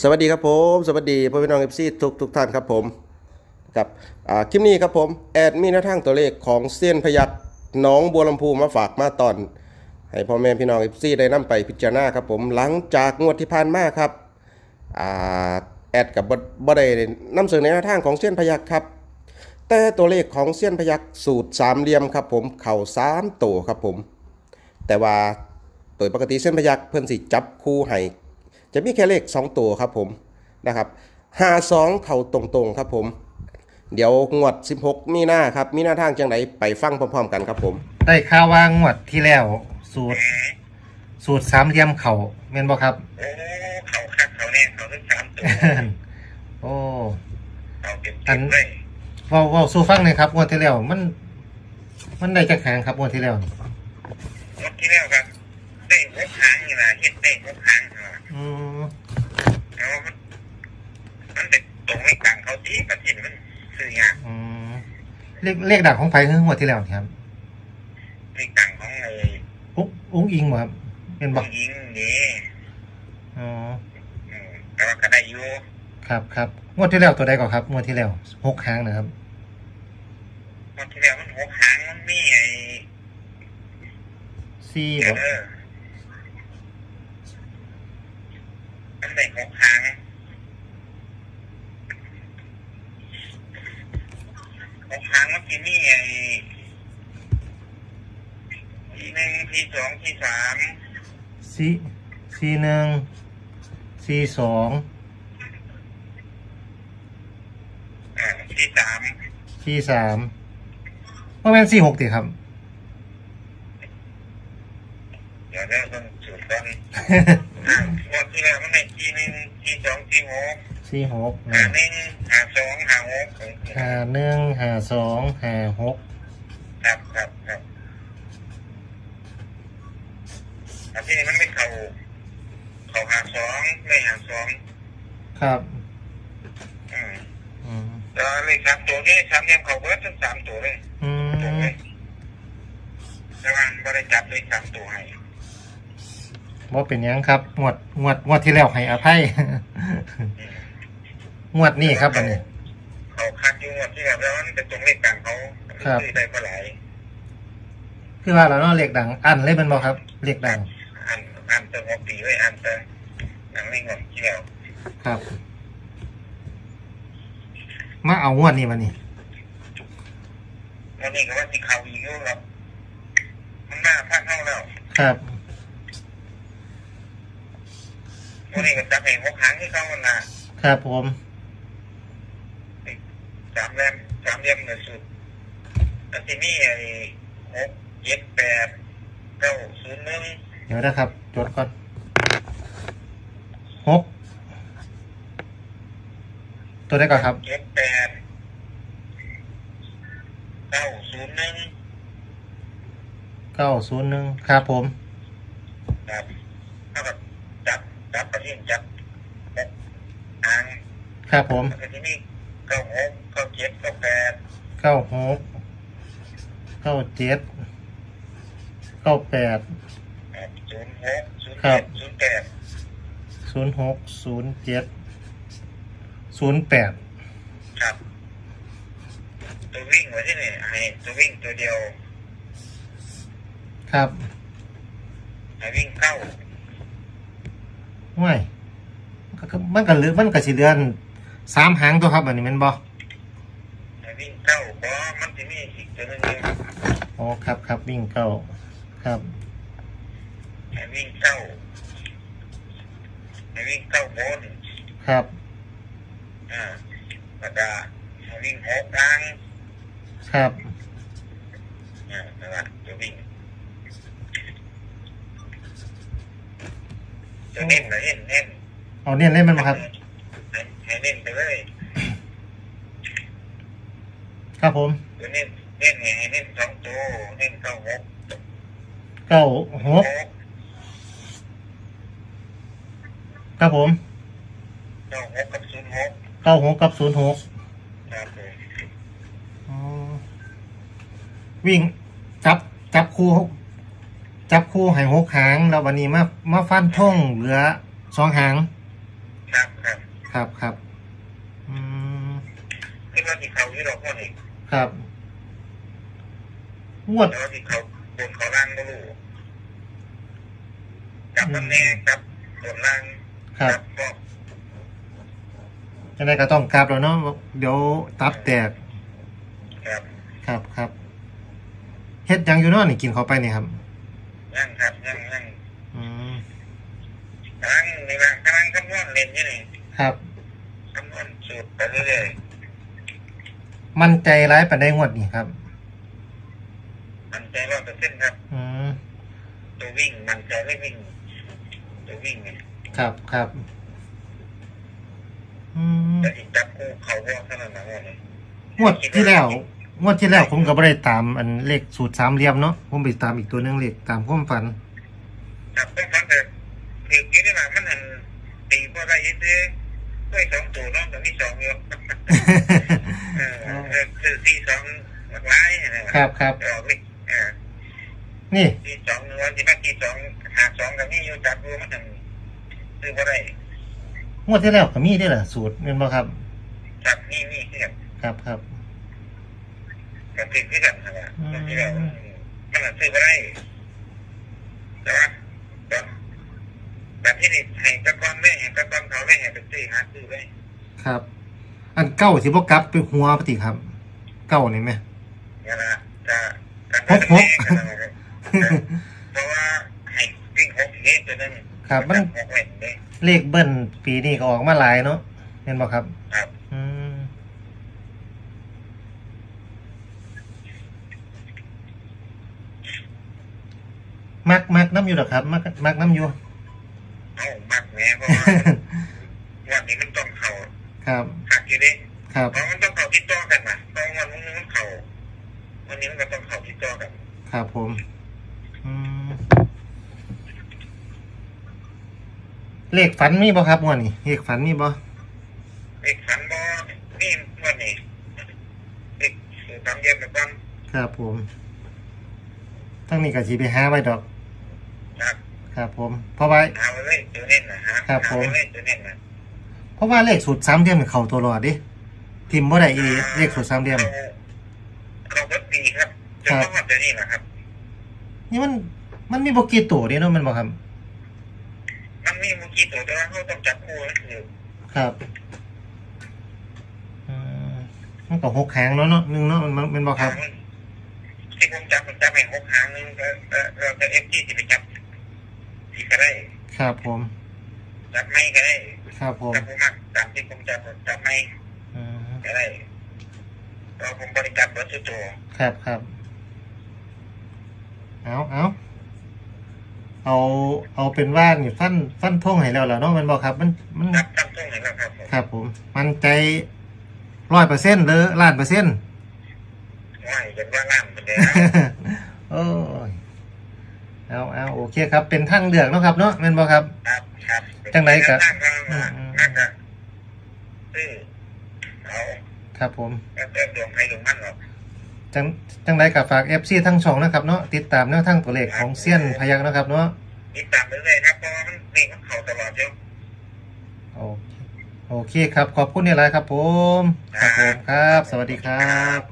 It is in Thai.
สวัสดีครับผม สวัสดีพ่อพี่น้องเอฟซีทุกทุกท่านครับผมครับคลิปนี้ครับผมแอดมีหน้าทางตัวเลขของเส้นพยักน้องบัวลำพูมาฝากมาตอน ให้พ่อแม่พี่น้องเอฟซีได้นํไปพิจารณาครับผมหลังจากงวดที่ผ่านมาครับอแอดกับบ่ได้นำเสนอในหน้าทางของเส้นพยักครับแต่ตัวเลขของเส้นพยักสูตรสามเหลี่ยมครับผมเข่าสามตัวครับผม แต่ว่าโดยปกติเส้นพยักเพิ่นสิจับคู่ให้ จะมีแค่เลข 2 ตัวครับผมนะครับ52เข่าตรงๆครับผม เดี๋ยวงวด 16 มีหน้าครับ มีหน้าทางจังไหนไปฟังพร้อมๆกันครับผม ได้ข่าวว่างวดที่แล้ว สูตร สูตรสามเหลี่ยมเขาเมนบ่ครับ โอ้เขาคักเขาแน่เขาทั้งสามตัวโอ้เขาเก็บเก็บเลยเว้าเว้าสู้ฟังหน่อยครับงวดที่แล้วมัน มันได้จักหางครับงวดที่แล้วงวดที่แล้วครับได้หกครั้งนี่นะเห็ดได้หกครั้งนะ อืมแล้วมันมันเป็นตรงไม่กลางเขาตีกับถิ่นมันซื้อยากอืมเลขเลขดังของไผคืองวดที่แล้วนี่ครับไม่กลางของไอ้อุ๊งอุ้งอิงบ่ครับเป็นบ่ผู้หญิงนี่อ๋ออืมแต่ว่าก็ได้อยู่ครับครับงวดที่แล้วตัวใดก่อนครับงวดที่แล้วหกหางนะครับงวดที่แล้วมันหกครั้งมันมีไอ้สี่เอบ่อมันได้หกครั้งหกครั้งมันที่มีไอ้ ทีหนึ่งทีสองทีสามสี่สี่หนึ่งสี่สองอ่าที่สามสี่สามว่าแม่นสี่หกติครับ เดี๋ยวเดี๋ยวต้องจุดก่อนอ่างวดที่แล้วมันในที่หนึ่งที่สองที่หกสี่หกหาหนึ่งหาสองหาหกห้าหนึ่งห้าสองห้าหกครับครับครับ อันที่นี้มันไม่เข่าเข่าหาสองไม่หาสองครับ อืมอืมแล้วเลขสามตัวนี้สามเหลี่ยมเข่าเบิร์ดทั้งสามตัวเลยอืตรงมเลยแต่ว่าไม่ได้จับเลขสามตัวให้ว่าเป็นหยังครับงวดงวดงวดที่แล้วให้อภัยงวดนี้ครับอันนี้ เขาคัดอยู่งวดที่แล้วแล้วมันเป็นตรงเลขกลางเขาครับ ซื้อได้เท่าไหร่คือว่าเราเนาะเลขดังอันเลยเป็นบ่ครับเลขดัง อันอันเติมปีไว้อันเติมหนังไม่งอนเกี่ยวครับ มาเอางวดนี้มานี่วันนี้ก็ว่าสิเขาอีกอยู่ครับมันหน้าพักเข้าแล้วครับวันนี้ก็จับเองหกครั้งที่เข้ามันนะครับผมสามเล่มสามเล่มเลยสุดแล้วทีนี้ไอ้หกเจ็ดแปดเก้าศูนย์หนึ่งเดี๋ยวนะครับ จดก่อนหกตัวได้ก่อนครับเจ็ดแปดเก้าศูนย์หนึ่งเก้าศูนย์หนึ่งครับผมครับเท่ากับจับจับประเทศจับหกอ่างครับผมแล้วทีนี้เก้าหกเก้าเจ็ดเก้าแปดเก้าหกเก้าเจ็ดเก้าแปด ศูนย์หกศูนย์ครัเจ็บดศูนย์แปดศูนย์หกศูนย์เจ็ดศูนย์แปดครับ ตัววิ่งไว้ที่นี่ให้ตัววิ่งตัวเดียวครับให้วิ่งเข้าห่วยมันก็มันก็เหลือมันก็สิเดือนสามหางตัวครับอันนี้แมันบ่ให้วิ่งเข้าเพราะมันจะมีอีกตัวหนึงอยู่ อ๋อครับครับวิ่งเก้าครับ ให้วิ่งเข้าให้วิ่งเข้าบนครับอ่าแล้วก็ให้วิ่งหกล่างครับอ่านะครับตัววิ่งตัวเน้นนะเน้นเน้นเอาเนี่ยเล่นมันมาครับ ให้ให้เน้นไปเลยครับผมตัวเน้นเน้นไงให้เน้นสองตัวเน้นเข้าหกเก้าหหก ก ครับผมเข้าหกกับศูนย์หกเก้าหกกับศูนย์หกครับผมอ๋อวิ่งจับจับคู่จับคู่ให้หกหางแล้ววันนี้มามาฟันท่งเหลือสองหางคครับครับครับครับอืมคิดว่าที่เขาที่เราพูดอีกครับงวดแต่ว่าที่เขาบนเขาล่างไม่รู้จับน้ำแน่จับบนล่าง ครับจัก็จะได้ก็ต้องกลับแล้วเนาะเดี๋ยวตับแตกครับครับครับเฮ็ดหยังอยู่เนาะนี่กินเข้าไปนี่ครับนั่งครับนั่งนั่งอืมกำลังในว่างกำลังคำนวณเล่นอยู่นี่ครับคำนวณสูตรไปเรื่อยมั่นใจร้ายปานใดงวดนี่ครับ ๆมันใจร้อยเปอร์เซ็นต์ครับ อืมตัววิ่งมันใจไม่วิ่งตัววิ่งเนี่ย ครับครับอืมแต่ที่จับคู่เขาว่าขนาดนั้นเลยงวดที่แล้วงวดที่แล้วผมก็บ่ได้ตามอันเลขสูตรสามเหลี่ยมเนาะผมไปตามอีกตัวหนึงเลขตามความฝัน จับต้องฟังแต่คือคิดว่ามันหันตีพอได้ยินซื้อด้วยสองตัวน้องกับที่สองอยู่เออเออคือที่สองหลากหลายนะครับครับออกนี่เออนี่ที่สองวันที่มาที่สองหาสองกับนี่อยู่จับดูมันหัน ซื้อพอได้งวดที่แล้วก็มีได้ล่ะสูตรแม่นบ่ครับจับนี่นี่คือกันครับครับ กับติดคือกันนะที่แล้วมันหันซื้อพอได้แต่ว่าแบบที่นี่ให้ตะกอนไม่ให้ตะกอนเขาไม่ให้เป็นซื้อหาซื้อได้ครับ อันเก้าที่บ่กลับไปหัวปฏิครับ เก้านี่ไหมเนี่ยนะจะจะเป็นแม่กันนะครับเพราะว่าให้วิ่งหกเมตรตัวนึงครับมัน หกเมตร เลยเลขเบิ้ลปีนี้ก็ออกมาหลายเนาะเห็นบ่ครับ ครับอืมมักมักน้ำอยู่หรอครับมักมักน้ำอยู่ เอามากแม่เพราะว่า วันนี้มันต้องเข่าครับ หักอยู่ดิครับ เพราะมันต้องเข่าที่ต่อกันนะตอนวันนึงมันเข่าวันนี้มันก็ต้องเข่าที่ต่อกัน ครับผม อืม เลขฝันมีบ่ครับงวดนี้เลขฝันมีบ่เอกสันบอนี่วันนี้เอกคือทำเย็นแบบวันครับผมทั้งนี้ก็สิไปหาไว้ดอกครับครับผมเพราะว่า หาไว้เลยตัวเน้นนะฮะครับหาผมไว้เลยตัวเน้นนะเพราะว่าเลขสูตรสามเหลี่ยมมันเข้าตัวรอดดิทิมบ่ได้อีหลีเลขสูตรสามเหลี่ยมเขาเขาก็ดีครับจนต้องมาเจอนี่นะครับ นี่มันมันมีบ่กี่ตัวเด้เนาะแมันบ่ครับ มันมีมุกี้ตัวแต่ว่าเขาต้องจับคู่นั่นคือครับอืมมันก็หกหางเนาะเนาะหนึงเนาะมันมันแมันบ่ครับ ที่ผมจับผมจับไปหกหางนึงก็เอ่อเราจะเอฟที่จะไปจับที่ก็ได้ครับผม จับไม่ก็ได้ครับผมจับผมมักตามที่ผมจับผมจับไม่อืมก็ได้เราผมบริการเบิร์ตตัวครับครับเอาเอา เอาเอาเป็นว่านี่ฟันฟันทงให้แล้วล่ะเนาะแมันบ่ครับ มันมันจับจับตรงไหนแล้วครับผมครับผม มันใจร้อยเปอร์เซ็นต์หรือล้านเปอร์เซ็นต์ว่าจะว่าล่ามเป็นเดียวโอ้ยเอาเอาโอเคครับ เป็นทางเลือกเนาะครับเนาะแม่นบ่ครับ ครับ ครับจังไหนกะตั้งก็น่าจะซื้อเอาครับผม แล้วแต่ดวงใครดวงมันหรอก จังจังไรกับฝาก FC ทั้งช่องนะครับเนาะติดตามแนวทางตัวเลขของเซียนพยักนะครับเนาะติดตามไปเรื่อยครับเพราะว่ามันนี่มันเข่าตลอดเดียวโอเคโอเคครับ ขอบคุณในไลน์ครับผม ครับผมครับ สวัสดีครับ